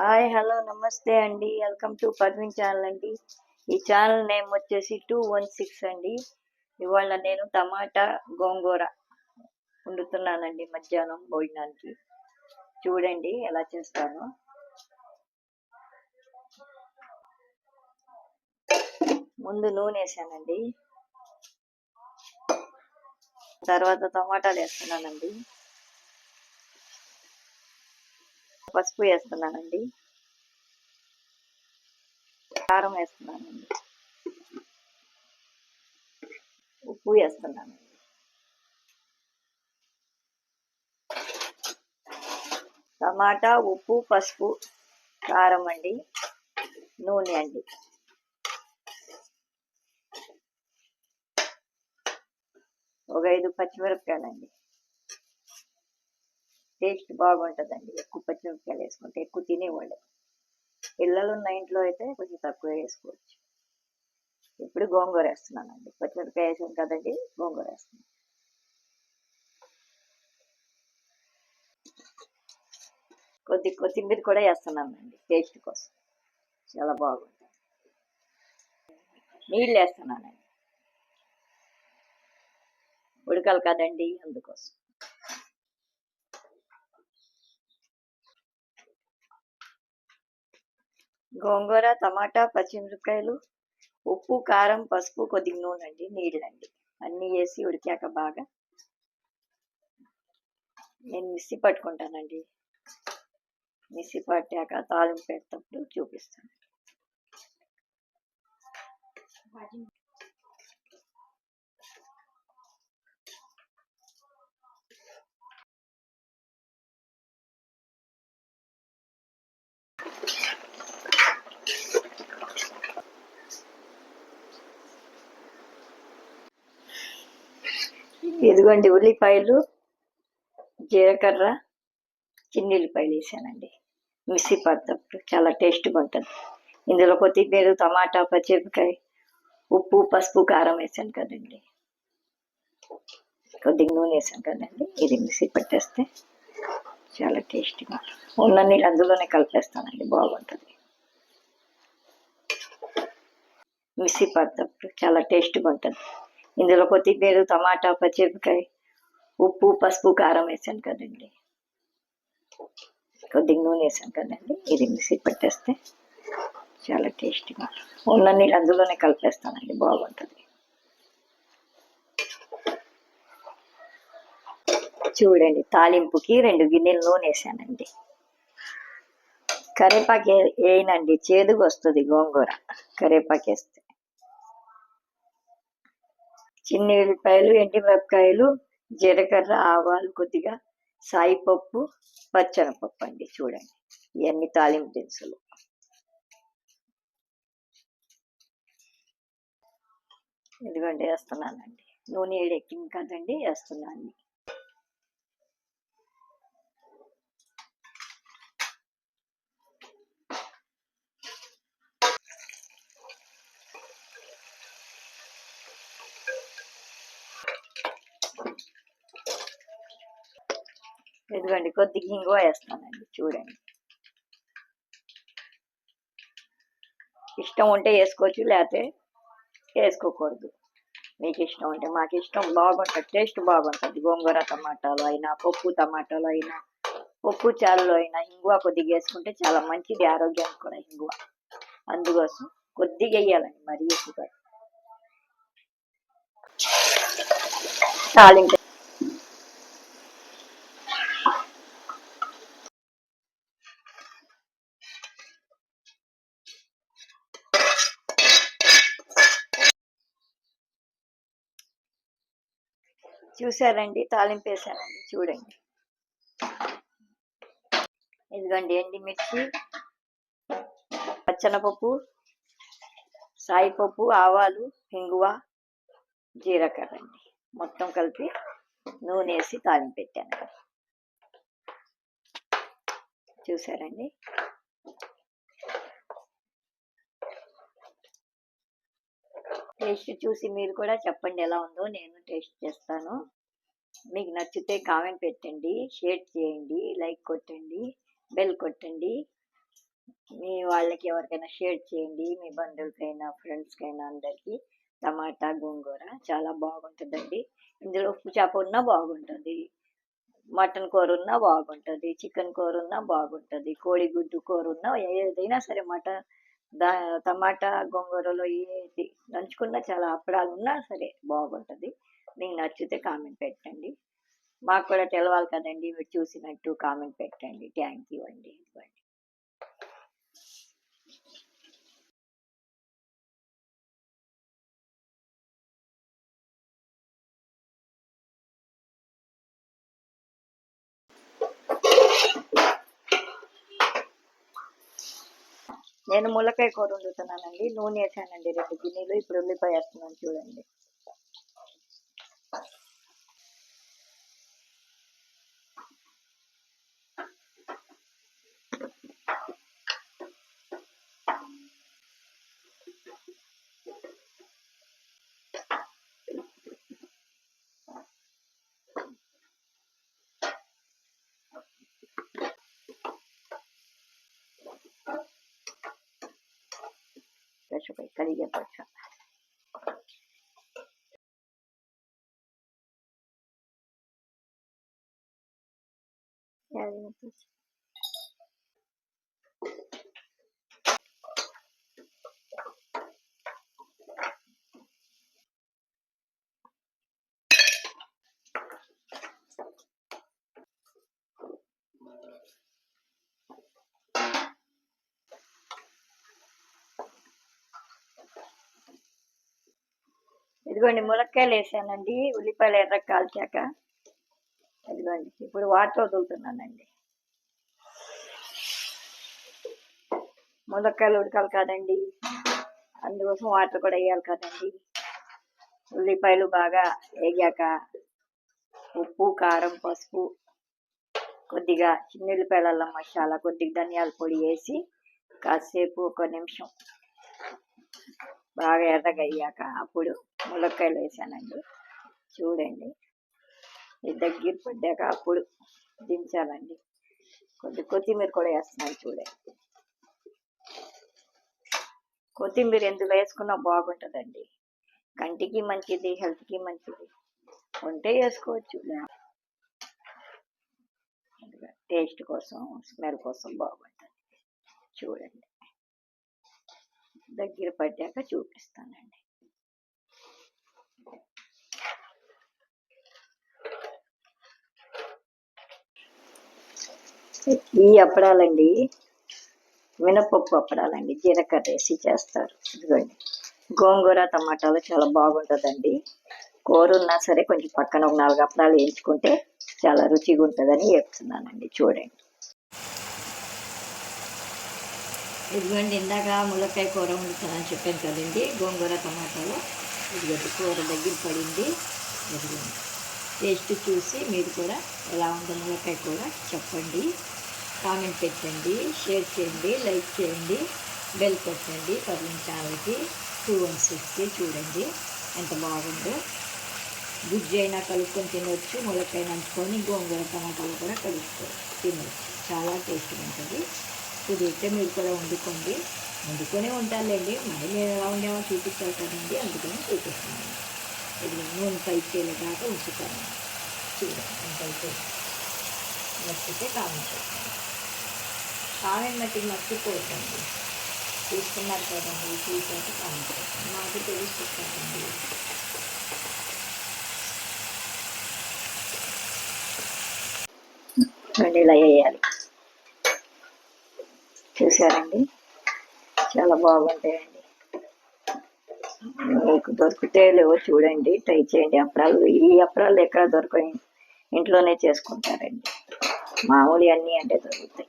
Hi hello నమస్తే అండి. Welcome to Parveen channel అండి. ఈ ఛానల్ నేమ్ వచ్చేసి టూ వన్ సిక్స్ అండి. ఇవాళ నేను టమాటా గోంగూర వండుతున్నానండి మధ్యాహ్నం భోజనానికి. చూడండి ఎలా చేస్తాను. ముందు నూనె వేసానండి. తర్వాత టమాటాలు వేస్తున్నానండి. పసుపు వేస్తున్నానండి. కారం వేస్తున్నానండి. ఉప్పు వేస్తున్నాను. టమాటా ఉప్పు పసుపు కారం అండి. నూనె అండి. ఒక ఐదు పచ్చిమిరపకాయలండి. టేస్ట్ బాగుంటుందండి. ఎక్కువ పచ్చిమిరపకాయలు వేసుకుంటే ఎక్కువ తినేవాళ్ళు. పిల్లలు ఉన్న ఇంట్లో అయితే కొంచెం తక్కువ వేసుకోవచ్చు. ఇప్పుడు గోంగూర వేస్తున్నానండి. పచ్చిమిరపకాయ వేసాం కదండి గోంగూర వేస్తున్నాను. కొద్ది కొత్తిమీర కూడా వేస్తున్నానండి టేస్ట్ కోసం. చాలా బాగుంటుంది. నీళ్ళు వేస్తున్నానండి. ఉడకాలి కదండి అందుకోసం. గోంగూర టమాటా పచ్చిమిరపకాయలు ఉప్పు కారం పసుపు కొద్దిగా నూనె అండి నీళ్ళండి అన్నీ వేసి ఉడికాక బాగా నేను మిక్సీ పట్టుకుంటానండి. మిక్సీ పట్టాక తాలింపు పెట్టేటప్పుడు చూపిస్తాను. ఇదిగోండి ఉల్లిపాయలు జీలకర్ర చిన్ని ఉల్లిపాయలు వేసానండి. మిక్సీ పడేటప్పుడు చాలా టేస్ట్గా ఉంటుంది. ఇందులో కొత్తిమీర టమాటా పచ్చిమిరపకాయ ఉప్పు పసుపు కారం వేసాను కదండి. కొద్దిగా నూనె వేసాను కదండి. ఇది మిక్సీ పట్టేస్తే చాలా టేస్టీగా ఉన్న నీళ్ళు అందులోనే కలిపేస్తానండి బాగుంటుంది. మిక్సీ పడేటప్పుడు చాలా టేస్ట్గా ఉంటుంది. ఇందులో కొత్తిమీర టమాటా పచ్చిమిరపకాయ ఉప్పు పసుపు కారం వేసాను కదండి. కొద్దిగా నూనె వేసాను కదండి. ఇది మిక్సీ పట్టేస్తే చాలా టేస్టీగా ఉన్న నీళ్ళు అందులోనే కలిపేస్తానండి బాగుంటుంది. చూడండి తాలింపుకి రెండు గిన్నెలు నూనె వేసానండి. కరేపాకు వేయనండి చేదుగా వస్తుంది గోంగూర. కరేపాకు వేస్తే చిన్ని ఉల్లిపాయలు ఎండిమిరపకాయలు జీలకర్ర ఆవాలు కొద్దిగా సాయిపప్పు పచ్చనపప్పు అండి. చూడండి. ఇవన్నీ తాలింపు దినుసులు. ఇదిగోండి వేస్తున్నానండి. నూనె ఎక్కింది కదండి వేస్తున్నాను. ఇదిగోండి కొద్దిగా ఇంగువ వేస్తానండి చూడండి. ఇష్టం ఉంటే వేసుకోవచ్చు లేకపోతే వేసుకోకూడదు. మీకు ఇష్టం ఉంటే మాకు ఇష్టం బాగుంటుంది టేస్ట్ బాగుంటుంది. గోంగూర టమాటాలు అయినా పప్పు టమాటాలు అయినా పప్పు చారులో అయినా ఇంగువ కొద్దిగా వేసుకుంటే చాలా మంచిది ఆరోగ్యానికి కూడా ఇంగువ అందుకోసం కొద్దిగా వేయాలండి మరీ ఎక్కువ తాలింపు చూసారండి తాలింపు వేసానండి చూడండి. ఇదిగోండి ఎండిమిర్చి పచ్చనపప్పు సాయిపప్పు ఆవాలు హింగువ జీలకర్ర అండి. మొత్తం కలిపి నూనె వేసి తాలింపు పెట్టాను. చూసారండి టేస్ట్ చూసి మీరు కూడా చెప్పండి ఎలా ఉందో నేను టేస్ట్ చేస్తాను. మీకు నచ్చితే కామెంట్ పెట్టండి షేర్ చేయండి లైక్ కొట్టండి బెల్ కొట్టండి. మీ వాళ్ళకి ఎవరికైనా షేర్ చేయండి మీ బంధువులకైనా ఫ్రెండ్స్కైనా అందరికీ. టమాటా గోంగూర చాలా బాగుంటుందండి. ఇందులో ఉప్పు చేప ఉన్నా బాగుంటుంది. మటన్ కూర ఉన్నా బాగుంటుంది. చికెన్ కూర ఉన్నా బాగుంటుంది. కోడిగుడ్డు కూర ఉన్నా ఏదైనా సరే మటన్ దా టమాటా గోంగూరలో ఏది నంచుకున్న చాలా అప్పడాలు ఉన్నా సరే బాగుంటుంది. మీకు నచ్చితే కామెంట్ పెట్టండి. మాకు కూడా తెలవాలి కదండి మీరు చూసినట్టు కామెంట్ పెట్టండి. థ్యాంక్ యూ అండి. ఇదిగోండి నేను ములకాయ కూర వండుతున్నానండి. నూనె వేసానండి రెండు గిన్నెలు. ఇప్పుడు ఉల్లిపాయ వేస్తున్నాను చూడండి. de su capital. ఇదిగోండి ములక్కాయలు వేసానండి ఉల్లిపాయలు ఎర్ర కాల్చాక. ఇదిగోండి ఇప్పుడు వాటర్ వదులుతున్నానండి. ములక్కాయలు ఉడకాలి కాదండి. అందుకోసం వాటర్ కూడా వేయాలి కదండి. ఉల్లిపాయలు బాగా వేగాక ఉప్పు కారం పసుపు కొద్దిగా చిన్నుల్లిపాయల అల్లం మసాలా కొద్దిగా ధనియాల పొడి వేసి కాసేపు ఒక నిమిషం బాగా ఎర్రగా అయ్యాక అప్పుడు ములక్కాయలు వేసానండి. చూడండి. దగ్గర పడ్డాక అప్పుడు దించాలండి. కొద్ది కొత్తిమీర కూడా వేస్తున్నాను చూడండి. కొత్తిమీర ఎందులో వేసుకున్నా బాగుంటుందండి. కంటికి మంచిది హెల్త్కి మంచిది. ఉంటే వేసుకోవచ్చు. టేస్ట్ కోసం స్మెల్ కోసం బాగుంటుంది. చూడండి. దగ్గర పడ్డాక చూపిస్తానండి. ఈ అప్పడాలండి మినపప్పు అప్పడాలండి జీలకర్ర వేసి చేస్తారు. ఇదిగోండి గోంగూర టమాటాలు చాలా బాగుంటుందండి. కూర ఉన్నా సరే కొంచెం పక్కన ఒక నాలుగు అప్పడాలు వేయించుకుంటే చాలా రుచిగా ఉంటుందని చెప్తున్నానండి. చూడండి. ఇదిగోండి ఇందాక ములక్కాయ కూర వండుతానని చెప్పాను కదండి గోంగూర టమాటాలు. ఇదిగోండి కూర దగ్గర పడింది. ఇదిగోండి. టేస్ట్ చూసి మీరు కూడా ఎలా ఉందో ములక్కాయ కూర చెప్పండి. కామెంట్ పెట్టండి షేర్ చేయండి లైక్ చేయండి బెల్ కొట్టండి. పదిహేను ఛానల్కి టూ వన్ సిక్స్కి చూడండి ఎంత బాగుందో. గుజ్జు అయినా కలుపుకొని తినవచ్చు ములక్కాయ నంచుకొని గోంగూర టమాటాలు కూడా కలుపుకో తినవచ్చు చాలా టేస్ట్గా ఉంటుంది. కుదిరితే మీరు కూడా వండుకోండి. వండుకొనే ఉంటారులేండి మరి నేను ఎలా ఉండేమో చూపిస్తారు కదండి అందుకని చూపిస్తాను ఇది నూనె పై కాక ఉంచుతాను. చూడండి ఇంకైతే అయితే నచ్చితే కామెంట్ కామెంట్ మట్టి మర్చిపోతుంది చూస్తున్నారు కదండి చూసాక కామెంట్ నాకు తెలుస్తుంది ఇలా వేయాలి. చేశారండి. చాలా బాగుంటాయండి. మీకు దొరికితే లేవో చూడండి ట్రై చేయండి. అప్రాలు ఈ అప్రాలు ఎక్కడ దొరకని ఇంట్లోనే చేసుకుంటారండి. మామూలు అన్నీ అంటే దొరుకుతాయి.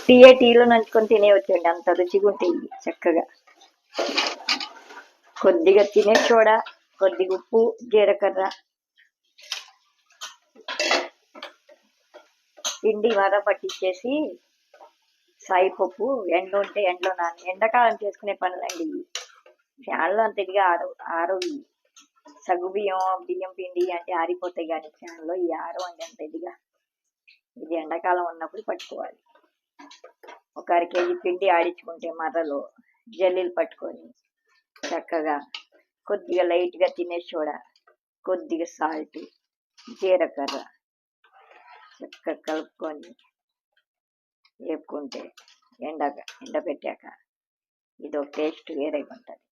ఉట్టియే టీలో నంచుకొని తినేవచ్చండి అంత రుచిగా ఉంటాయి చక్కగా. కొద్దిగా తినే చూడ కొద్దిగా ఉప్పు జీలకర్ర. పిండి వర పట్టించేసి సాయిపప్పు ఎండ ఉంటే ఎండలో నాని ఎండాకాలం చేసుకునే పనులండి ఫ్యాన్లో అంత ఇదిగా ఆరు సగు సగ్గు బియ్యం బియ్యం పిండి అంటే ఆరిపోతాయి కానీ ఫ్యాన్లో ఈ ఆరో అండి అంత ఇదిగా. ఇది ఎండాకాలం ఉన్నప్పుడు పట్టుకోవాలి. ఒక అర కేజీ పిండి ఆడించుకుంటే మర్రలో జల్లీలు పట్టుకొని చక్కగా కొద్దిగా లైట్గా తినే సోడా కొద్దిగా సాల్ట్ జీలకర్ర చక్కగా కలుపుకొని వేపుకుంటే ఎండక ఎండబెట్టాక ఇది ఒక టేస్ట్ వేరేగా ఉంటుంది.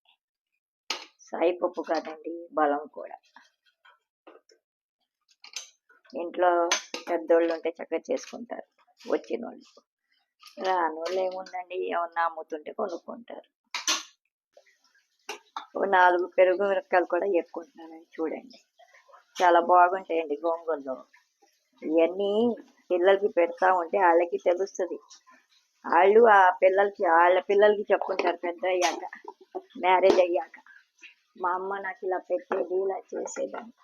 సాయిపప్పు కాదండి బలం కూడా. ఇంట్లో పెద్దోళ్ళు ఉంటే చక్కగా చేసుకుంటారు వచ్చిన వాళ్ళు రాని వాళ్ళు ఏముందండి ఏమన్నా అమ్ముతుంటే కొనుక్కుంటారు. ఓ నాలుగు పెరుగు మిరపకాయలు కూడా ఎక్కుంటున్నానండి చూడండి. చాలా బాగుంటాయండి గోంగూరలో. ఇవన్నీ పిల్లలకి పెడతా ఉంటే వాళ్ళకి తెలుస్తుంది. వాళ్ళు ఆ పిల్లలకి వాళ్ళ పిల్లలకి చెప్పుకుంటారు పెద్ద అయ్యాక మ్యారేజ్ అయ్యాక. మా అమ్మ నాకు ఇలా పెట్టేది ఇలా చేసేదాన్ని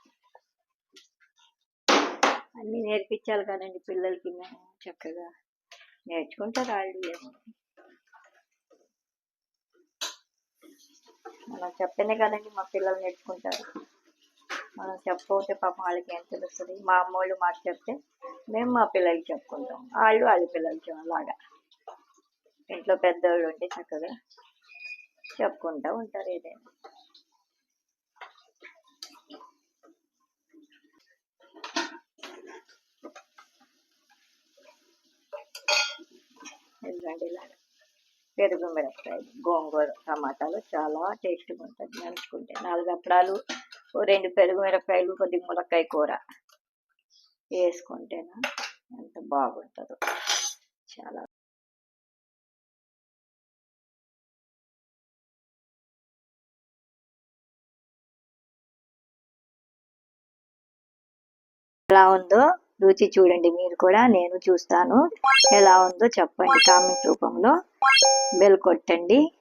అన్నీ నేర్పించాలి కదండి పిల్లలకి మేము చక్కగా. నేర్చుకుంటారు వాళ్ళు మనం చెప్తేనే కదండి మా పిల్లలు నేర్చుకుంటారు. మనం చెప్పకపోతే పాపం వాళ్ళకి ఏం తెలుస్తుంది? మా అమ్మోళ్ళు మాకు చెప్తే మేము మా పిల్లలకి చెప్పుకుంటాం. వాళ్ళు వాళ్ళ పిల్లలకి అలాగా. ఇంట్లో పెద్దవాళ్ళు ఉంటే చక్కగా చెప్పుకుంటూ ఉంటారు ఏదైనా. ఇదిగోండి ఇలాగా పెరుగు మిరపకాయ గోంగూర టమాటాలు చాలా టేస్ట్గా ఉంటుంది. నంచుకుంటే నాలుగు అప్పడాలు ఓ రెండు పెరుగు మిరపకాయలు కొద్ది ములక్కాయ కూర వేసుకుంటేనా ఎంత బాగుంటుందో. చాలా ఎలా ఉందో రుచి చూడండి మీరు కూడా నేను చూస్తాను. ఎలా ఉందో చెప్పండి కామెంట్ రూపంలో. బెల్ కొట్టండి.